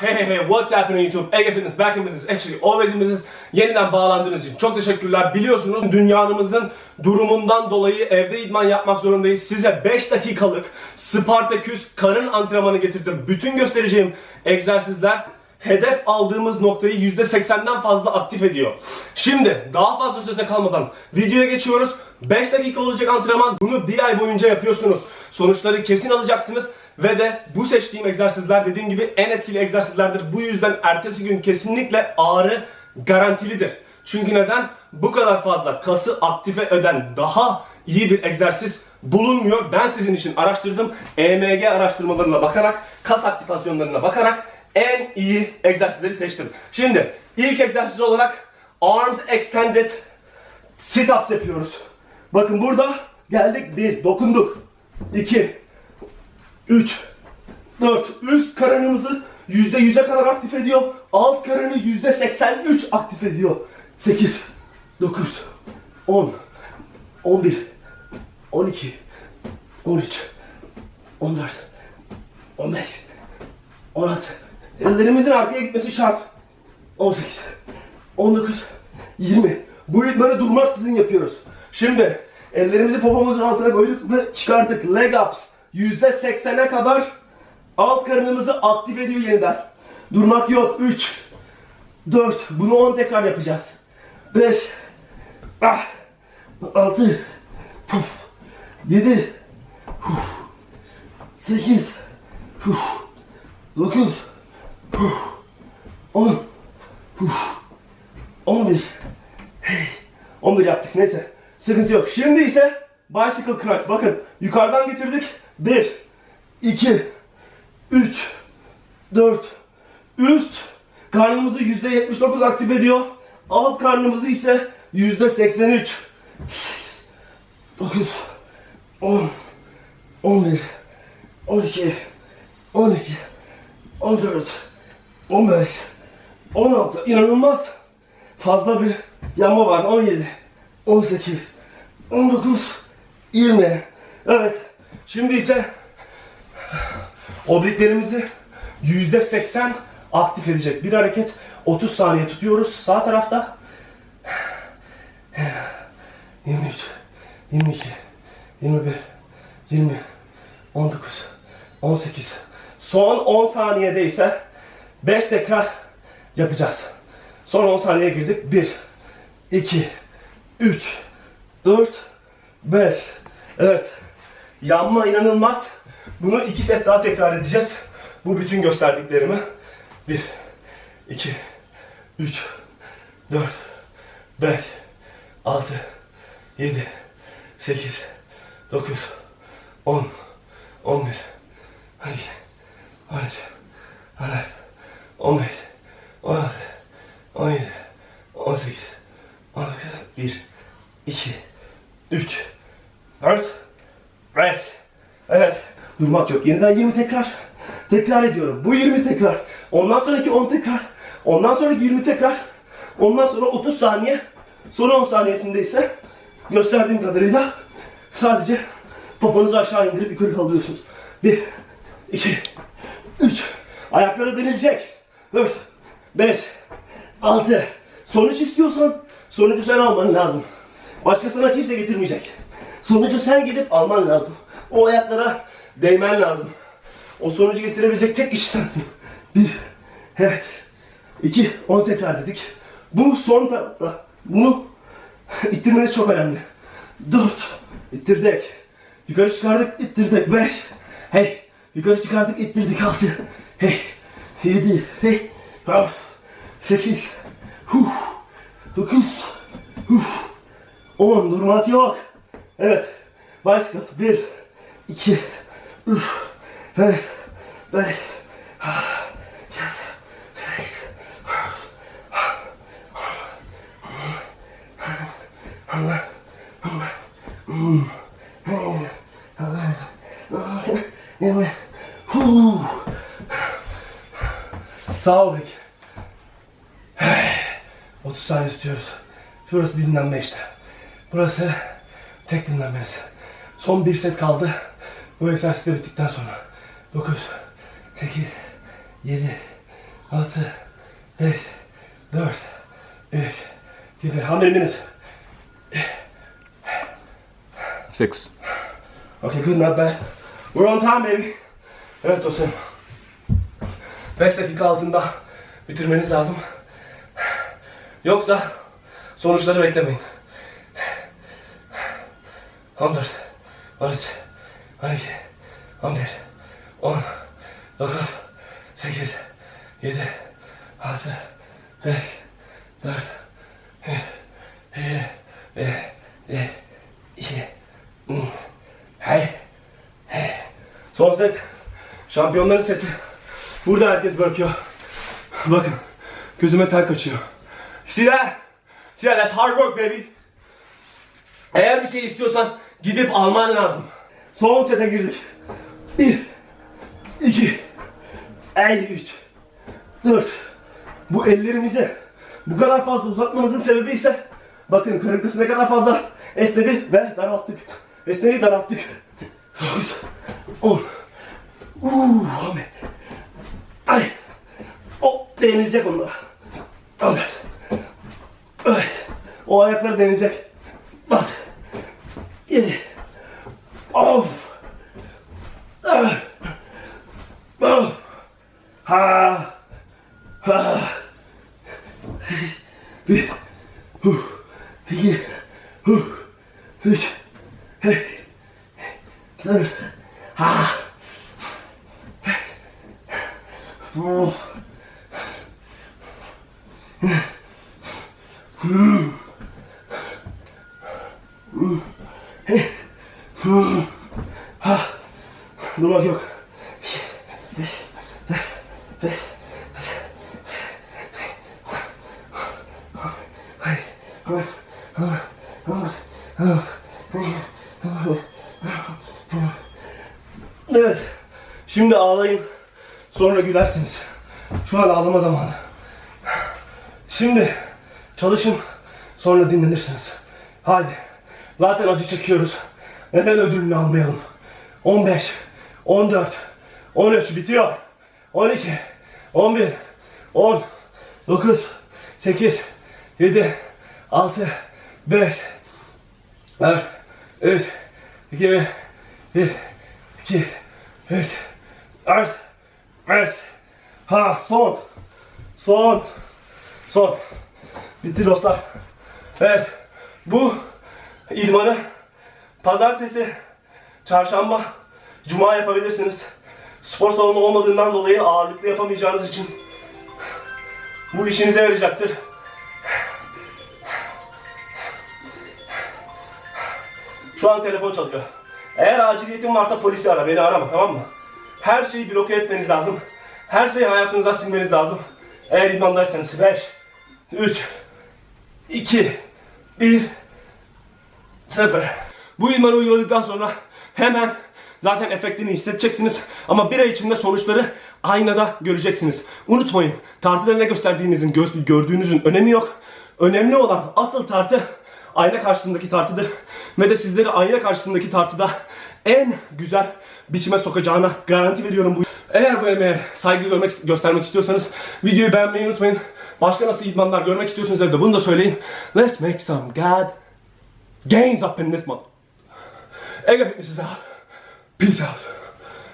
Hey hey hey what's happening YouTube? Ege Fitness back in business actually always in business. Yeniden bağlandığınız için çok teşekkürler. Biliyorsunuz dünyanımızın durumundan dolayı evde idman yapmak zorundayız. Size 5 dakikalık Spartaküs karın antrenmanı getirdim. Bütün göstereceğim egzersizler hedef aldığımız noktayı %80'den fazla aktif ediyor. Şimdi daha fazla söze kalmadan videoya geçiyoruz. 5 dakika olacak antrenman. Bunu bir ay boyunca yapıyorsunuz. Sonuçları kesin alacaksınız. Ve de bu seçtiğim egzersizler dediğim gibi en etkili egzersizlerdir. Bu yüzden ertesi gün kesinlikle ağrı garantilidir. Çünkü neden? Bu kadar fazla kası aktife eden daha iyi bir egzersiz bulunmuyor. Ben sizin için araştırdım. EMG araştırmalarına bakarak, kas aktivasyonlarına bakarak en iyi egzersizleri seçtim. Şimdi ilk egzersiz olarak arms extended sit-ups yapıyoruz. Bakın burada geldik bir dokunduk. 2 3 4 üst karınımızı %100'e kadar aktif ediyor. Alt karını %83 aktif ediyor. 8 9 10 11 12 13 14 15 16 Ellerimizin arkaya gitmesi şart. 18 19 20 Bu idmanı durmaksızın yapıyoruz. Şimdi ellerimizi popomuzun altına koyduk ve çıkardık. Leg ups. %80'e kadar alt karnımızı aktif ediyor yeniden. Durmak yok. 3 4 Bunu 10 tekrar yapacağız. 5 ah, 6 puf, 7 puf, 8 puf, 9 puf, 10 puf, 11 hey, 11 yaptık neyse sıkıntı yok. Şimdi ise bicycle crunch bakın yukarıdan getirdik 1 2 3 4 üst karnımızı %79 aktif ediyor. Alt karnımızı ise %83 8 9 10 11 12 13 14 15 16 inanılmaz. Fazla bir yanma var. 17 18 19 20 Evet şimdi ise obliklerimizi %80 aktif edecek bir hareket 30 saniye tutuyoruz sağ tarafta 23 22 21 20 19 18 son 10 saniyede ise 5 tekrar yapacağız. Son 10 saniye girdik. 1 2 3 4 5 Evet. Yanma inanılmaz. Bunu 2 set daha tekrar edeceğiz. Bu bütün gösterdiklerimi. 1 2 3 4 5 6 7 8 9 10 11 12 13 14 15 16 17 18 19 1 2 3 4 5 Evet. Durmak yok. Yeniden 20 tekrar. Tekrar ediyorum. Bu 20 tekrar. Ondan sonraki 10 tekrar. Ondan sonraki 20 tekrar. Ondan sonra 30 saniye. Son 10 saniyesinde ise gösterdiğim kadarıyla sadece poponuzu aşağı indirip yukarı kaldırıyorsunuz. 1 2 3 Ayakları denilecek. 4 5 6 Sonuç istiyorsan sonucu sen alman lazım. Başka sana kimse getirmeyecek. Sonucu sen gidip alman lazım. O ayaklara değmen lazım. O sonucu getirebilecek tek kişi sensin. Bir, evet. İki, on tekrar dedik. Bu son tarafta. Bunu ittirmeniz çok önemli. Dört, ittirdik. Yukarı çıkardık, ittirdik. Beş, hey. Yukarı çıkardık, ittirdik. Altı, hey. Yedi, hey. Al. Sekiz, huh. Dokuz, huh. On, durmak yok. Evet. Bicycle. Bir, iki, üç, evet, beş. Sağ Bek. 30 saniye tutuyoruz. Şurası dinlenme işte. Burası tek dinlenmeniz. Son bir set kaldı. Bu egzersiz de bittikten sonra. 9, 8, 7, 6, 5, 4, 3, 2, How many minutes? Six. Okay, good, not bad. We're on time, baby. Evet dostum. 5 dakika altında bitirmeniz lazım. Yoksa sonuçları beklemeyin. 14, 13, 12, 11, 10, 9, 8, 7, 6, 5, 4, 3, 2, 1, 2, Hey. Hey. Son set. Şampiyonların seti. Burada herkes bırakıyor. Bakın. Gözüme ter kaçıyor. See that? See that? That's hard work baby. Eğer bir şey istiyorsan gidip alman lazım. Son sete girdik. Bir. iki, üç, dört. Bu ellerimizi bu kadar fazla uzatmamızın sebebi ise bakın karınkası ne kadar fazla esnedi ve daralttık. Esnedi daralttık. 9, 10. Uuu, abi. Ay. O denilecek onlara. Evet. Evet. O ayaklar denilecek. Bak. Yedi. Of. Ah. Oh. Ha. Ha. Bir. Huh. İki. Huh. Üç. Hey. Dört. Ha. Beş. Oh. Hmm. Hmm. Hey. Hmm. Ha. Durmak yok. Evet. Şimdi ağlayın. Sonra gülersiniz. Şu an ağlama zamanı. Şimdi çalışın. Sonra dinlenirsiniz. Hadi. Zaten acı çekiyoruz. Neden ödülünü almayalım? 15, 14, 13 bitiyor. 12, 11, 10, 9, 8, 7, 6, 5, 4, 3, 2, 1, 1, 2, 3, 4, 5. Ha son. Son. Son. Bitti dostlar. Evet. Bu idmanı pazartesi, çarşamba, cuma yapabilirsiniz. Spor salonu olmadığından dolayı ağırlıklı yapamayacağınız için bu işinize yarayacaktır. Şu an telefon çalıyor. Eğer aciliyetin varsa polisi ara, beni arama tamam mı? Her şeyi bloke etmeniz lazım. Her şeyi hayatınızdan silmeniz lazım. Eğer idmandaysanız 5, 3, 2, 1, 0. Bu idmanı uyguladıktan sonra hemen zaten efektini hissedeceksiniz. Ama bir ay içinde sonuçları aynada göreceksiniz. Unutmayın tartıda ne gösterdiğinizin, gördüğünüzün önemi yok. Önemli olan asıl tartı ayna karşısındaki tartıdır. Ve de sizleri ayna karşısındaki tartıda en güzel biçime sokacağına garanti veriyorum bu. Eğer bu emeğe saygı görmek, göstermek istiyorsanız videoyu beğenmeyi unutmayın. Başka nasıl idmanlar görmek istiyorsanız evde bunu da söyleyin. Let's make some God gains up in this month. Ege out. Peace out.